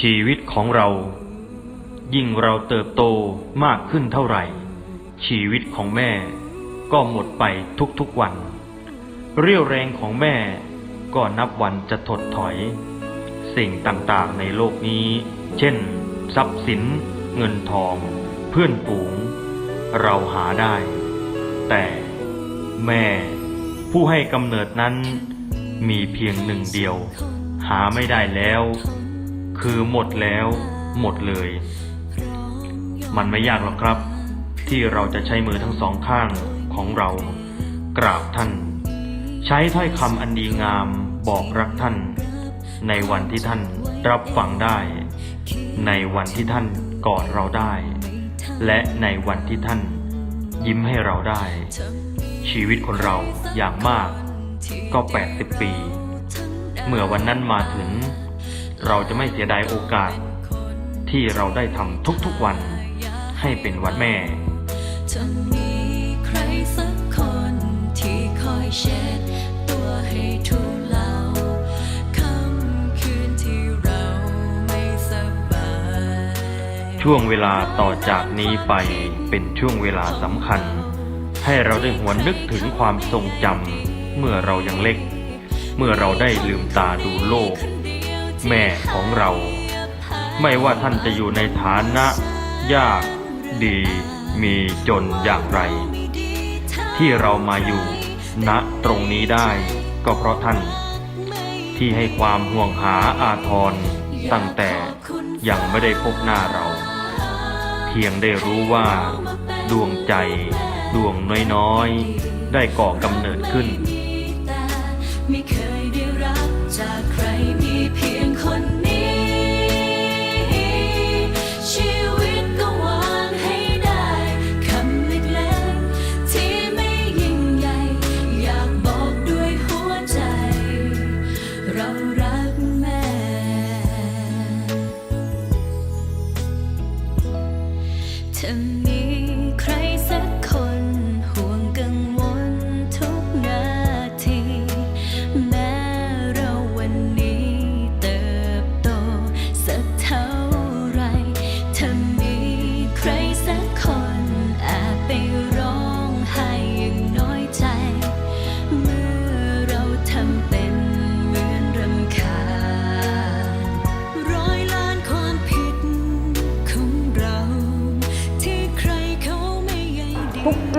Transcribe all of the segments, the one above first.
ชีวิตของเรา ยิ่งเราเติบโตมากขึ้นเท่าไหร่ ชีวิตของแม่ก็หมดไปทุกๆวัน เรี่ยวแรงของแม่ก็นับวันจะถดถอย สิ่งต่างๆในโลกนี้ เช่น ทรัพย์สิน เงินทอง เพื่อนฝูง เราหาได้ แต่แม่ผู้ให้กำเนิดนั้นมีเพียงหนึ่งเดียว หาไม่ได้แล้ว คือหมดแล้ว หมดเลย มันไม่ยากหรอกครับ ที่เราจะใช้มือทั้งสองข้างของเรา กราบท่าน ใช้ถ้อยคำอันดีงามบอกรักท่าน ในวันที่ท่านรับฟังได้ ในวันที่ท่านกอดเราได้ และในวันที่ท่านยิ้มให้เราได้ ชีวิตคนเราอย่างมากก็ 80 ปี เมื่อวันนั้นมาถึง เราจะไม่เสียดายโอกาส ที่เราได้ทำทุกๆวันให้เป็นวันแม่จะมีใครสักคนที่คอยเช็ดตัวให้ทุเลาค่ำคืนที่เราไม่สบาย ช่วงเวลาต่อจากนี้ไปเป็นช่วงเวลาสำคัญ ให้เราได้หวนนึกถึงความทรงจำเมื่อเรายังเล็ก เมื่อเราได้ลืมตาดูโลก แม่ของเรา ไม่ว่าท่านจะอยู่ในฐานะ ยากดีมีจนอย่างไร ที่เรามาอยู่ณตรงนี้ได้ ก็เพราะท่าน ที่ให้ความห่วงหาอาทรตั้งแต่ยังไม่ได้พบหน้าเรา เพียงได้รู้ว่า ดวงใจ ดวงน้อยๆ ได้ก่อกำเนิดขึ้นแ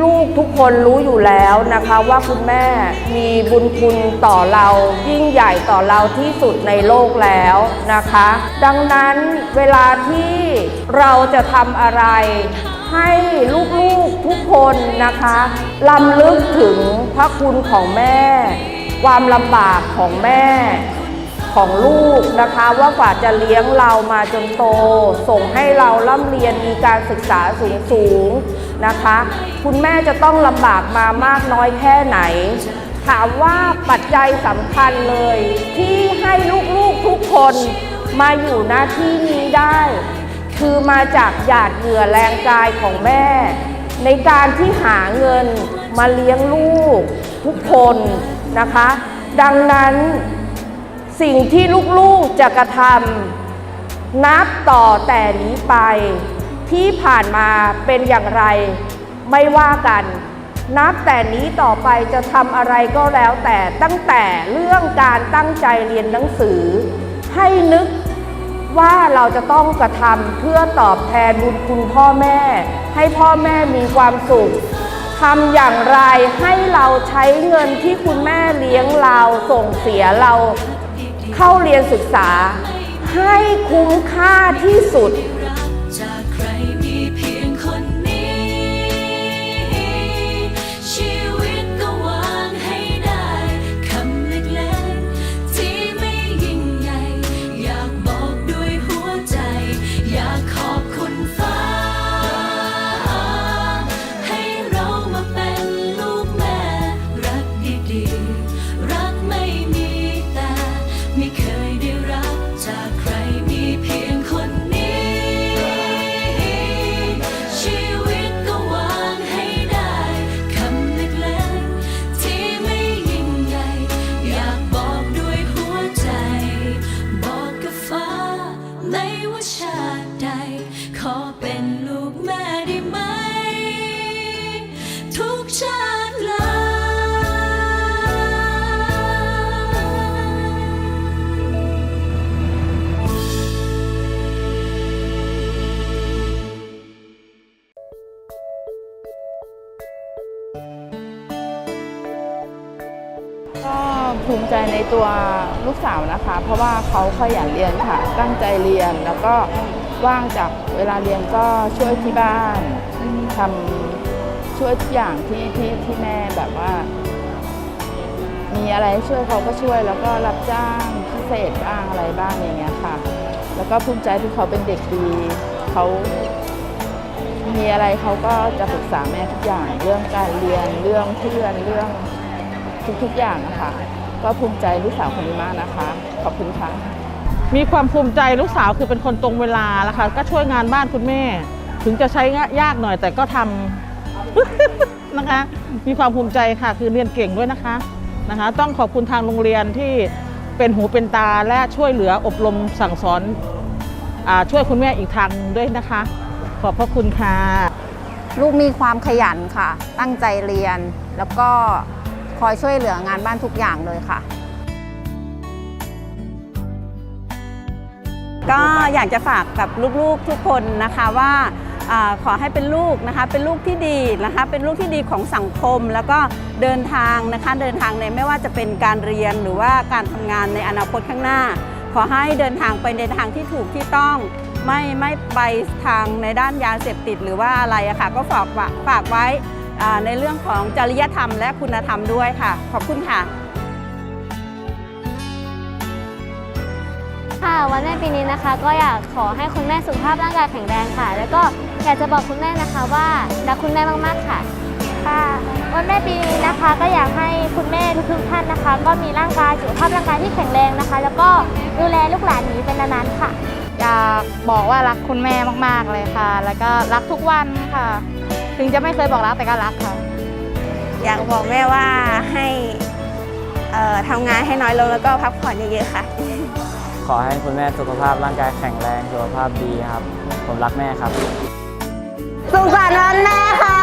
ลูกทุกคนรู้อยู่แล้วนะคะว่าคุณแม่มีบุญคุณต่อเรายิ่งใหญ่ต่อเราที่สุดในโลกแล้วนะคะ ดังนั้นเวลาที่เราจะทำอะไรให้ลูกๆทุกคนนะคะลำลึกถึงพระคุณของแม่ ความลำบากของแม่ ของลูกนะคะ ว่ากว่าจะเลี้ยงเรามาจนโต ส่งให้เราร่ำเรียนมีการศึกษาสูงสูงนะคะ คุณแม่จะต้องลำบากมามากน้อยแค่ไหน ถามว่าปัจจัยสำคัญเลย ที่ให้ลูกๆทุกคนมาอยู่หน้าที่นี้ได้ คือมาจากหยาดเหงื่อแรงกายของแม่ ในการที่หาเงินมาเลี้ยงลูกทุกคนนะคะ ดังนั้น สิ่งที่ลูกๆจะกระทำนับต่อแต่นี้ไป ที่ผ่านมาเป็นอย่างไร ไม่ว่ากัน นับแต่นี้ต่อไปจะทำอะไรก็แล้วแต่ตั้งแต่เรื่องการตั้งใจเรียนหนังสือ ให้นึกว่าเราจะต้องกระทำเพื่อตอบแทนบุญคุณพ่อแม่ ให้พ่อแม่มีความสุขทำอย่างไรให้เราใช้เงินที่คุณแม่เลี้ยงเราส่งเสียเรา เข้าเรียนศึกษาให้คุ้มค่าที่สุด ก็ภูมิใจในตัวลูกสาวนะคะ เพราะว่าเขาขยันเรียนค่ะ ตั้งใจเรียนแล้วก็ว่างจากเวลาเรียนก็ช่วยที่บ้านทำช่วยทุกอย่างที่ที่ที่แม่แบบว่า มีอะไรให้ช่วยเขาก็ช่วยแล้วก็รับจ้างพิเศษบ้างอะไรบ้างอย่างเงี้ยค่ะ แล้วก็ภูมิใจที่เขาเป็นเด็กดีเขามีอะไรเขาก็จะปรึกษาแม่ทุกอย่าง เรื่องการเรียนเรื่องเพื่อนเรื่อง ทุกๆอย่างนะคะ ก็ภูมิใจลูกสาวคนนี้มากนะคะ ขอบคุณค่ะมีความภูมิใจลูกสาวคือเป็นคนตรงเวลาแล้วค่ะก็ช่วยงานบ้านคุณแม่ ถึงจะใช้ยากหน่อยแต่ก็ทำนะคะ มีความภูมิใจค่ะ คือเรียนเก่งด้วยนะคะนะคะ ต้องขอบคุณทางโรงเรียนที่เป็นหูเป็นตาและช่วยเหลืออบรมสั่งสอนอาช่วยคุณแม่อีกทางด้วยนะคะ ขอบพระคุณค่ะ ลูกมีความขยันค่ะ ตั้งใจเรียนแล้วก็ คอยช่วยเหลืองานบ้านทุกอย่างเลยค่ะ ก็อยากจะฝากกับลูกๆทุกคนนะคะว่าขอให้เป็นลูกนะคะเป็นลูกที่ดีนะคะเป็นลูกที่ดีของสังคม แล้วก็เดินทางนะคะเดินทางในไม่ว่าจะเป็นการเรียนหรือว่าการทำงานในอนาคตข้างหน้า ขอให้เดินทางไปในทางที่ถูกที่ต้อง ไม่ไม่ไปทางในด้านยาเสพติดหรือว่าอะไรอะค่ะก็ฝากฝากไว้ ในเรื่องของจริยธรรมและคุณธรรมด้วยค่ะ ขอบคุณค่ะค่ะวันแม่ปีนี้นะคะ ก็อยากขอให้คุณแม่สุขภาพร่างกายแข็งแรงค่ะ แล้วก็อยากจะบอกคุณแม่นะคะว่ารักคุณแม่มากๆค่ะค่ะวันแม่ปีนี้นะคะก็อยากให้คุณแม่ทุกๆท่านนะคะ ก็มีร่างกายสุขภาพร่างกายที่แข็งแรงนะคะ แล้วก็ดูแลลูกหลานอย่างนี้เป็นนานๆค่ะ อยากบอกว่ารักคุณแม่มากๆเลยค่ะ แล้วก็รักทุกวันค่ะ ถึงจะไม่เคยบอกรักแต่ก็รักค่ะ อยากบอกแม่ว่าให้เอ่อทำงานให้น้อยลงแล้วก็พักผ่อนเยอะๆค่ะ ขอให้คุณแม่สุขภาพร่างกายแข็งแรงสุขภาพดีครับ ผมรักแม่ครับ สุขสันต์วันแม่ค่ะ